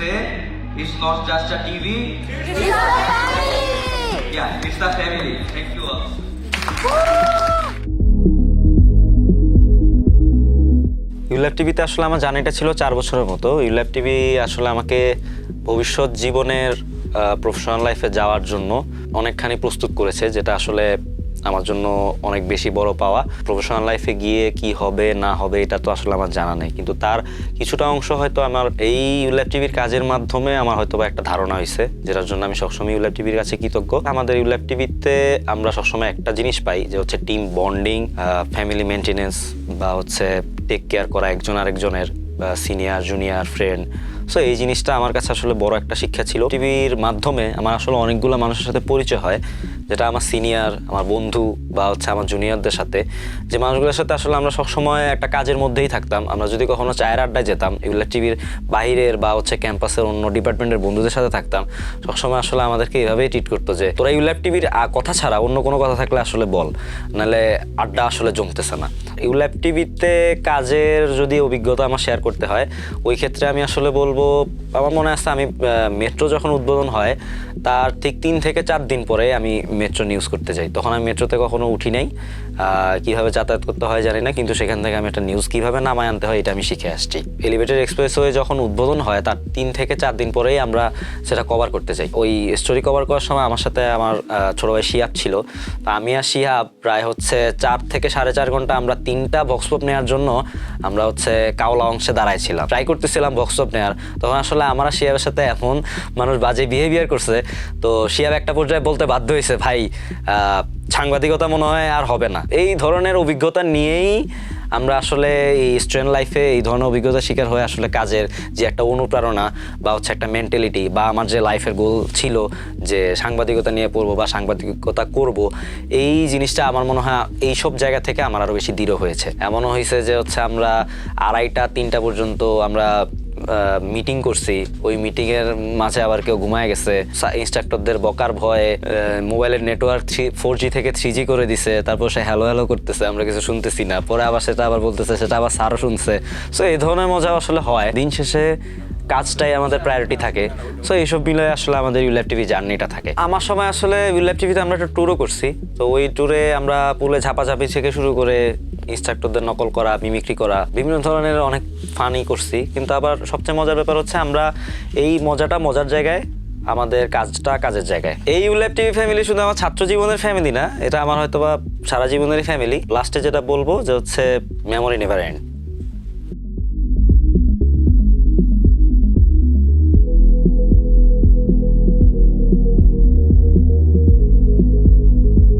say it's not just a TV. It's the family. Yeah, it's the family. Thank you all. ULAB টিভিতে আসলে আমার জানিটা ছিল চার বছরের মতো ইউল্যাব টিভি আসলে আমাকে ভবিষ্যৎ জীবনের প্রফেশনাল লাইফে যাওয়ার জন্য অনেকখানি প্রস্তুত করেছে যেটা আসলে আমার জন্য অনেক বেশি বড় পাওয়া। প্রফেশনাল লাইফে গিয়ে কি হবে, না হবে, এটা তো আসলে আমার জানা নেই। কিন্তু তার কিছুটা অংশ হয়তো আমার এই ইউল্যাব টিভির কাজের মাধ্যমে আমার হয়তো বা একটা ধারণা হয়েছে, যেটার জন্য আমি সবসময় ইউল্যাব টিভির কাছে কৃতজ্ঞ। আমাদের ইউল্যাব টিভিতে আমরা সবসময় একটা জিনিস পাই, যে হচ্ছে টিম বন্ডিং ফ্যামিলি মেনটেনেন্স বা হচ্ছে টেক কেয়ার করা একজন আরেকজনের সিনিয়র জুনিয়র ফ্রেন্ড সো এই জিনিসটা আমার কাছে আসলে বড় একটা শিক্ষা ছিল। টিভির মাধ্যমে আমার আসলে অনেকগুলো মানুষের সাথে পরিচয় হয়, যেটা আমার সিনিয়র আমার বন্ধু বা হচ্ছে আমার জুনিয়রদের সাথে। যে মানুষগুলোর সাথে আসলে আমরা সবসময় একটা কাজের মধ্যেই থাকতাম। আমরা যদি কখনো চায়ের আড্ডায় যেতাম, এগুলো টিভির বাইরের বা হচ্ছে ক্যাম্পাসের অন্য ডিপার্টমেন্টের বন্ধুদের সাথে থাকতাম। সবসময় আসলে আমাদেরকে এভাবেই ট্রিট করতো যে, তোরা ইউল্যাব টিভির কথা ছাড়া অন্য কোনো কথা থাকলে আসলে বল। নাহলে আড্ডা আসলে জমতেছে না। ইউল্যাব টিভিতে কাজের যদি অভিজ্ঞতা আমার শেয়ার করতে হয়, ওই ক্ষেত্রে আমি আসলে বলব আমার মনে আছে আমি মেট্রো যখন উদ্বোধন হয়, তার ঠিক তিন থেকে চার দিন পরে আমি মেট্রো নিউজ করতে যাই। তখন আমি মেট্রোতে কখনো উঠি নাই। কীভাবে যাতায়াত করতে হয় জানি না, কিন্তু সেখান থেকে আমি একটা নিউজ কীভাবে নামায় আনতে হয় এটা আমি শিখে আসছি। এলিভেটেড এক্সপ্রেসওয়ে যখন উদ্বোধন হয়, তার তিন থেকে চার দিন পরেই আমরা সেটা কভার করতে যাই। ওই স্টোরি কভার করার সময় আমার সাথে আমার ছোটো ভাই শিয়াব ছিল। তা আমি আর শিহাব প্রায় হচ্ছে চার থেকে সাড়ে চার ঘণ্টা আমরা তিনটা বক্সপপ নেওয়ার জন্য আমরা হচ্ছে কাওলা অংশে দাঁড়াইছিলাম ট্রাই করতেছিলাম বক্সপপ নেওয়ার তখন আসলে আমার শিয়াবের সাথে এমন মানুষ বাজে বিহেভিয়ার করছে। তো শিয়াব একটা পর্যায়ে বলতে বাধ্য হয়েছে, ভাই সাংবাদিকতা মনে হয় আর হবে না। এই ধরনের অভিজ্ঞতা নিয়েই আমরা আসলে এই স্টুডেন্ট লাইফে এই ধরনের অভিজ্ঞতা শিকার হয়ে আসলে কাজের যে একটা অনুপ্রেরণা বা হচ্ছে একটা মেন্টালিটি বা আমার যে লাইফের গোল ছিল যে সাংবাদিকতা নিয়ে পড়ব বা সাংবাদিকতা করব, এই জিনিসটা আমার মনে হয় এই সব জায়গা থেকে আমার আরও বেশি দৃঢ় হয়েছে। এমনও হয়েছে যে হচ্ছে আমরা আড়াইটা, তিনটা পর্যন্ত আমরা মিটিং করছি। ওই মিটিংয়ের মাঝে আবার কেউ ঘুমায় গেছে। ইনস্ট্রাক্টরদের বকার ভয়ে মোবাইলের নেটওয়ার্ক থ্রি ফোর জি থেকে থ্রি জি করে দিছে। তারপর সে হ্যালো হ্যালো করতেছে, আমরা কিছু শুনতেছি না। পরে আবার সেটা আবার বলতেছে, সেটা আবার স্যারও শুনছে। সো এই ধরনের মজা আসলে হয়। দিন শেষে কাজটাই আমাদের প্রায়োরিটি থাকে। সো এইসব মিলে আসলে আমাদের ইউল্যাব টিভি জার্নিটা থাকে। আমার সময় আসলে ইউল্যাব টিভিতে আমরা একটা ট্যুরও করছি। তো ওই ট্যুরে আমরা পুলে ঝাপাঝাপি থেকে শুরু করে ইনস্ট্রাক্টরদের নকল করা মিমিক্রি করা, বিভিন্ন ধরনের অনেক ফানি করছি। কিন্তু আবার সবচেয়ে মজার ব্যাপার হচ্ছে আমরা এই মজাটা মজার জায়গায়, আমাদের কাজটা কাজের জায়গায়। এই ইউল্যাব টিভি ফ্যামিলি শুধু আমার ছাত্র জীবনের ফ্যামিলি না, এটা আমার হয়তো বা সারা জীবনেরই ফ্যামিলি লাস্টে যেটা বলব যে হচ্ছে মেমোরি নেভার এন্ড